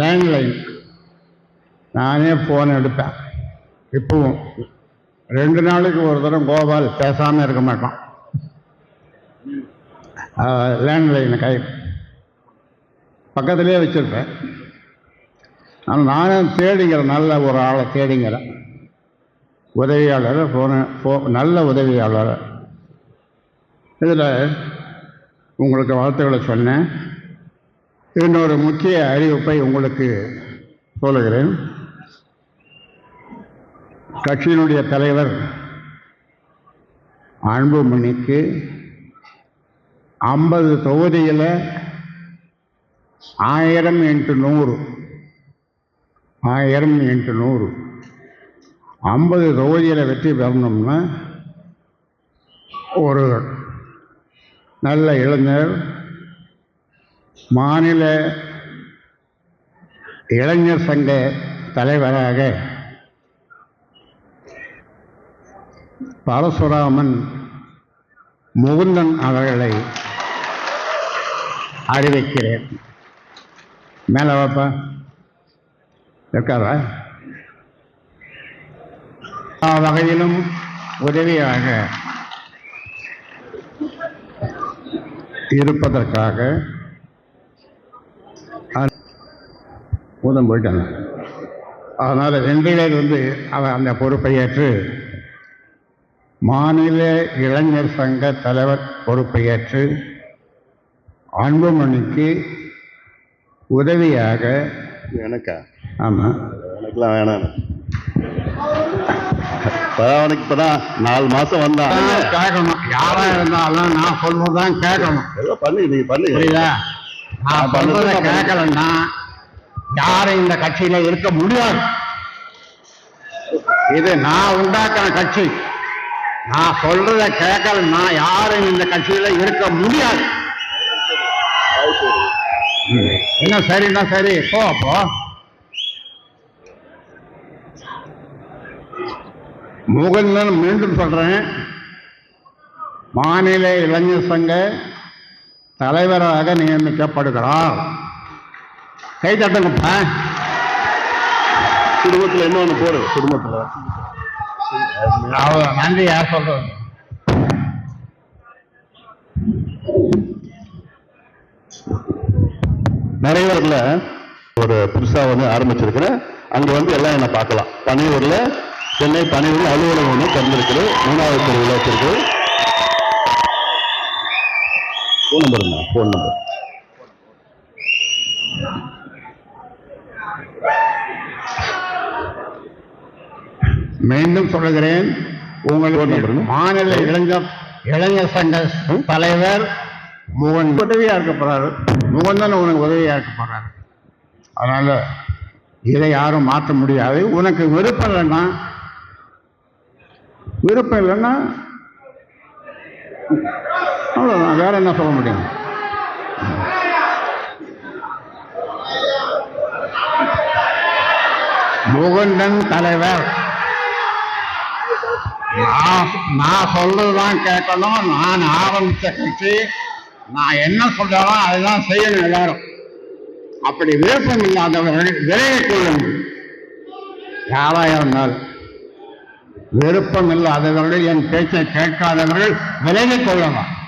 Landline நானே phone எடுப்பேன். இப்பவும் ரெண்டு நாளைக்கு ஒரு தடவை கோபால் பேசாமல் இருக்க மாட்டான். லேண்ட்லைன் கை. பக்கத்துலேயே வச்சுருப்பேன். ஆனால் நானும் தேடிங்கிறேன் நல்ல ஒரு ஆளை தேடிங்கிறேன் உதவியாளர் ஃபோனு ஃபோ நல்ல உதவியாளர். இதில் உங்களுக்கு வாழ்த்துக்களை சொன்னேன். இன்னொரு முக்கிய அறிவிப்பை உங்களுக்கு சொல்லுகிறேன். கட்சியினுடைய தலைவர் அன்புமணிக்கு ஐம்பது தொகுதியில் ஆயிரம் இன்ட்டு நூறு ஆயிரம் இன்ட்டு நூறு. ஐம்பது தொகுதியில் வெற்றி பெறணும்னா ஒரு நல்ல இளைஞர் மாநில இளைஞர் சங்க தலைவராக பரசுராமன் முகுந்தன் அவர்களை அறிவிக்கிறேன். மேலே வாப்பா. இருக்காரா? எல்லா வகையிலும் உதவியாக இருப்பதற்காக ஊதம் போயிட்டாங்க. அதனால் இன்றிலிருந்து அவர் அந்த பொறுப்பை ஏற்று மாநில இளைஞர் சங்க தலைவர் பொறுப்பை ஏற்று அன்புமணிக்கு உதவியாக எனக்கா? ஆமாம் எனக்குலாம் வேணாம். அவனுக்கு இப்பதான் நாலு மாசம் வந்தான். கேட்கணும். யாரா இருந்தாலும் நான் சொல்றதுதான் கேட்கணும். எல்லாம் பண்ணு நீங்க பண்ணு. நான் சொல்றதை கேட்கலன்னா யாரும் இந்த கட்சியில இருக்க முடியாது. இது நான் உண்டாக்கின கட்சி. நான் சொல்றதை கேட்கலன்னா யாரும் இந்த கட்சியில இருக்க முடியாது. என்ன சரின்னா சரி? போ அப்போ. முகந்தன் மீண்டும் சொல்றேன். மாநில இளைஞர் சங்க தலைவராக நியமிக்கப்படுகிறார். கை தட்டுங்கப்பா. குடும்பத்துல இன்னொன்னு போடு குடும்பத்துல. நன்றி யார் சொல்றது? நிறைவேறல ஒரு புதுசா வந்து ஆரம்பிச்சிருக்கிறேன் அங்க வந்து எல்லாம் என்ன பார்க்கலாம். பனையூர்ல சென்னை பனையூர்ல அலுவலகம் ஒன்று திறந்திருக்குது மூணாவது தெருவில் வச்சிருக்கு ஃபோன் நம்பருங்க ஃபோன் நம்பர் மீண்டும் சொல்லுகிறேன் உங்களுக்கு. மாநில இளைஞர் இளைஞர் சங்க தலைவர் முகன் உதவியா இருக்க போறாரு முகந்தன் உனக்கு உதவியா இருக்க போறாரு அதனால இதை யாரும் மாற்ற முடியாது. உனக்கு விருப்பம் இல்லைன்னா விருப்பம் இல்லைன்னா அவ்வளோதான் வேற என்ன சொல்ல முடியும்? முகுந்தன் தலைவர். நான் நான் சொல்றதுதான் கேட்கணும். நான் ஆரம்பிச்ச கட்சி நான் என்ன சொல்றாலும் அதுதான் செய்யணும் எல்லாரும். அப்படி விருப்பம் இல்லாதவர்கள் விலகிக் கொள்ளுங்கள். யாராக இருந்தாலும். விருப்பம் இல்லாதவர்கள் என் பேச்சை கேட்காதவர்கள் விலகிக் கொள்ளலாம்.